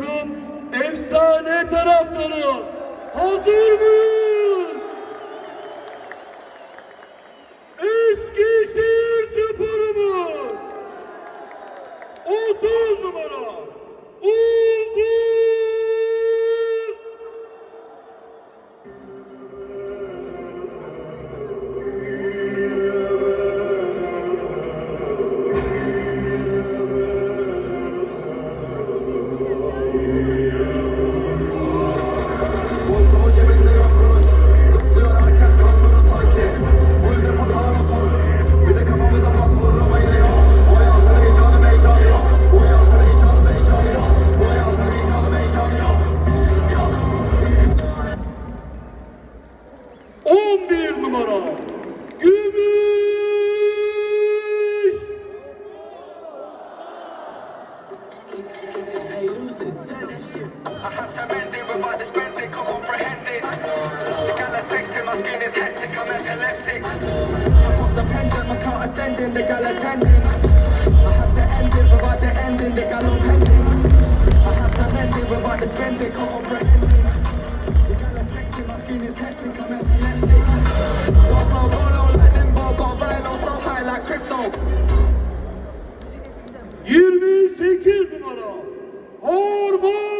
Spor'un efsane taraftarı. Hazır mıyız? 28 numara. Orman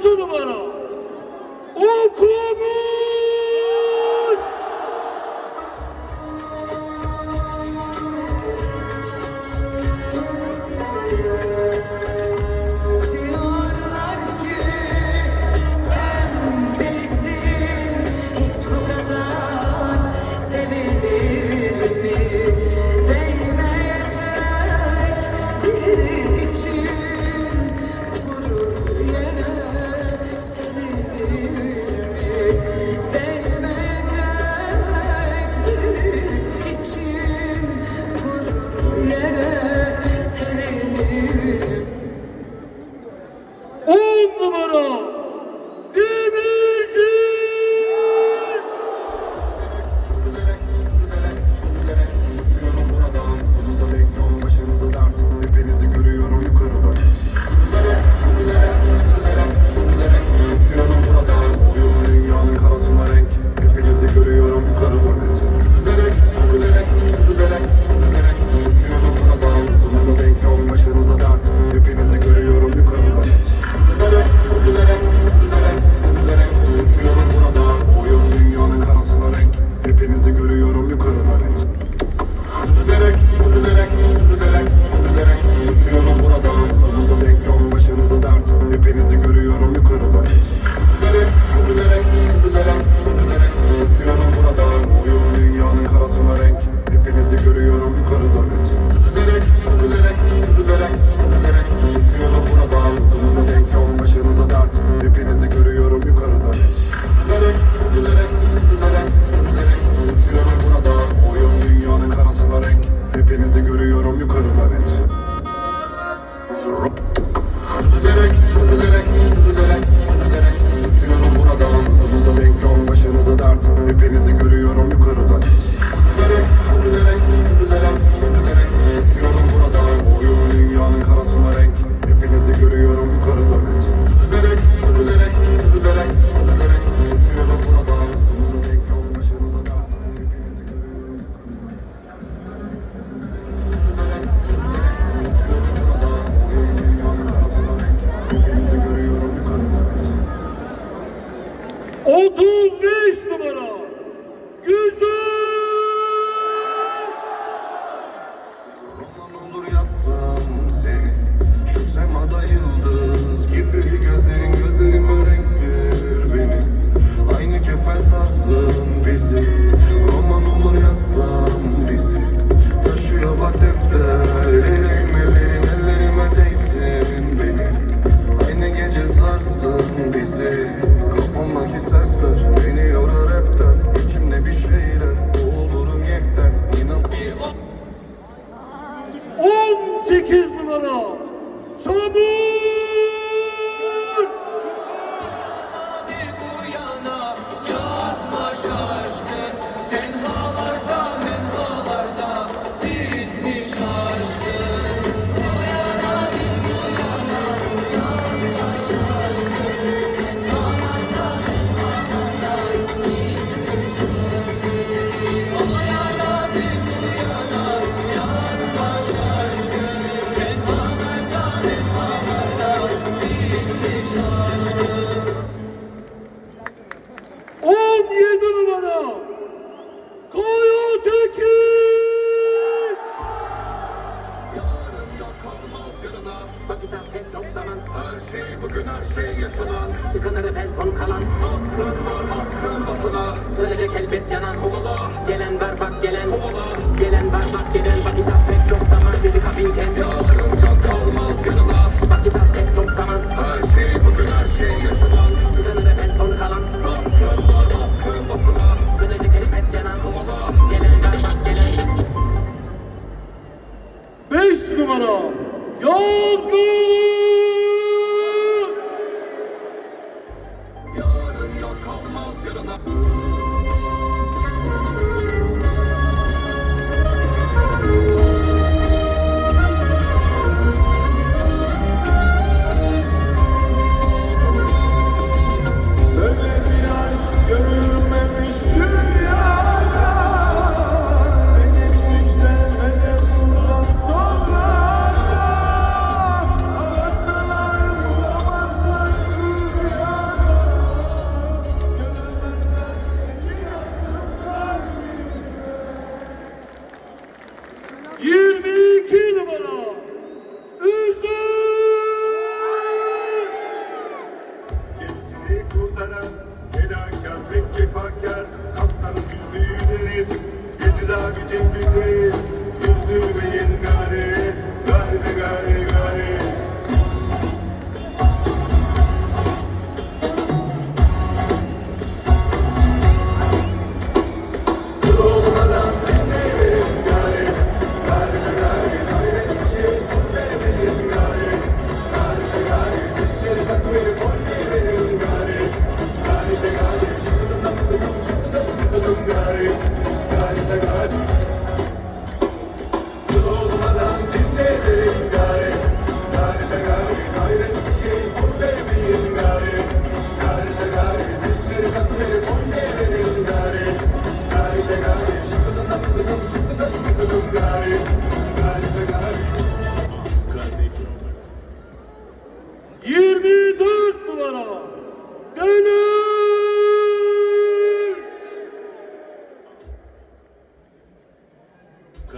中のもの多く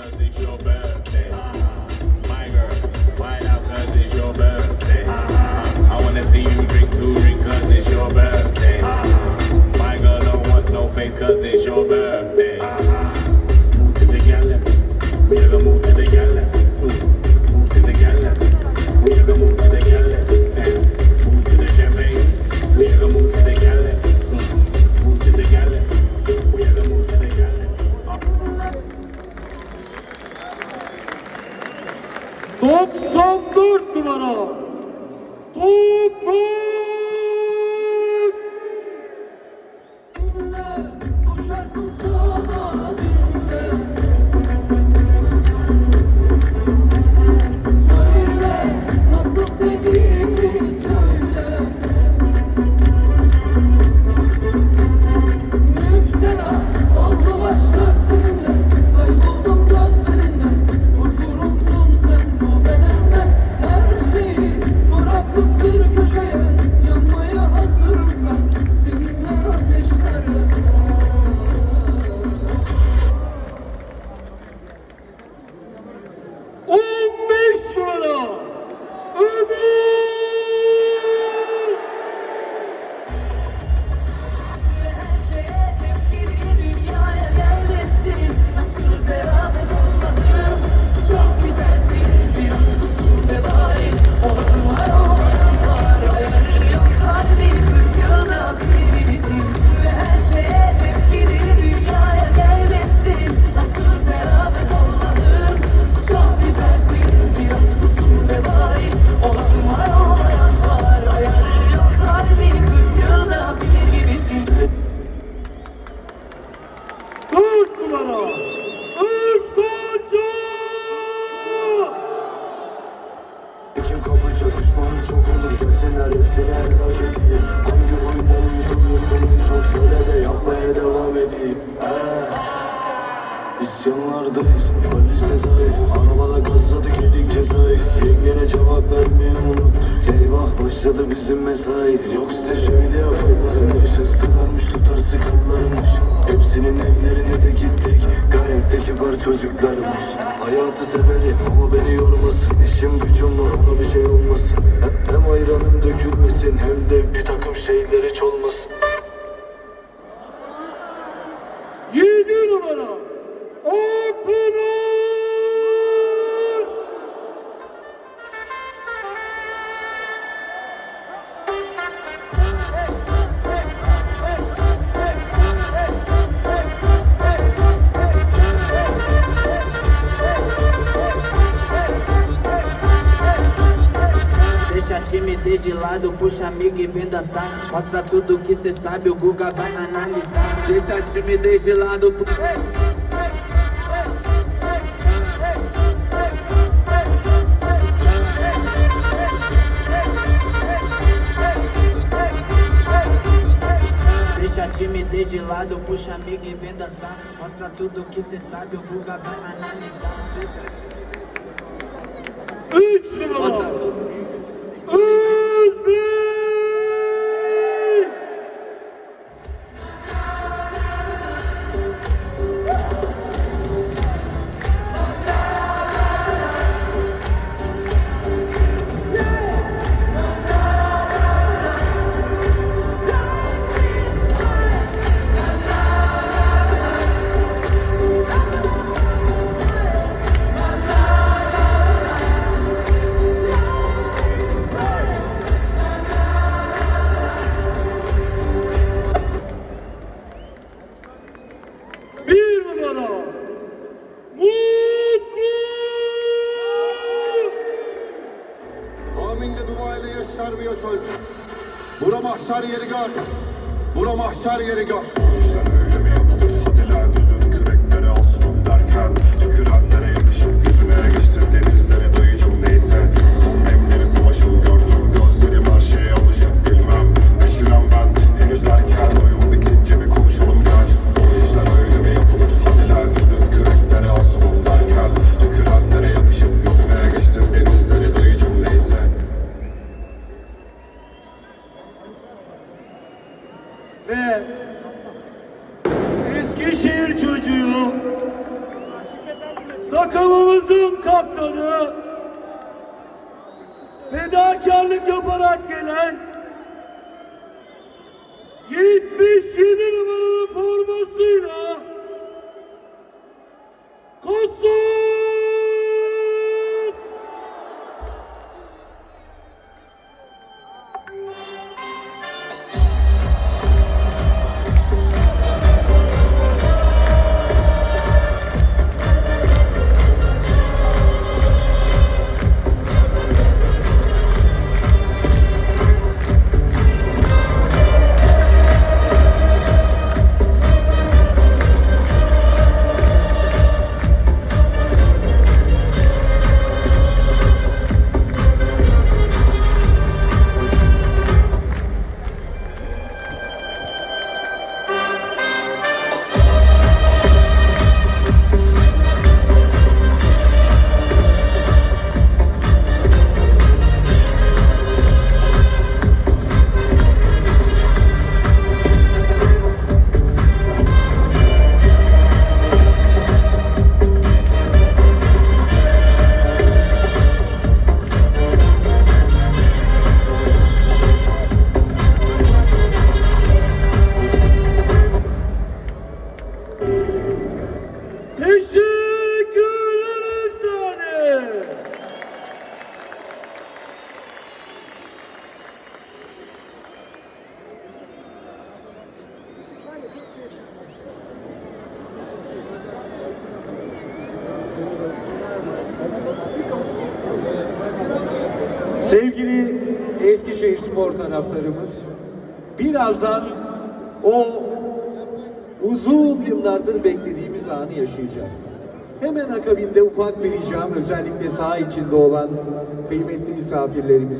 cause it's your birthday. Ah, my girl, why out cause it's your birthday. Bizim mesai Yok size şöyle yaparlarmış Hırstılarmış tutar sıkarlarmış Hepsinin evlerine de gittik. Gayet de kibar çocuklarmış Hayatı severim ama beni yormasın. İşim gücüm var ona bir şey olmasın. Hem ayranım dökülmesin Hem de bir takım şeyler hiç olmasın Timidez de lado, puxa amigo e vem dançar. Mostra tudo que cê sabe, o Guga vai analisar. Deixa a timidez de lado, pu- Deixa a timidez de lado, puxa amigo e vem dançar. Mostra tudo que cê sabe, o Guga vai analisar. Deixa a timidez. Özbek. Çöl. Bura mahşer yeri gör. Bura mahşer yeri gör. Takımımızın kaptanı. Fedakarlık yaparak gelen 77 numaralı formasıyla Kosun yıllardır beklediğimiz anı yaşayacağız. Hemen akabinde ufak bir ricam özellikle saha içinde olan kıymetli misafirlerimiz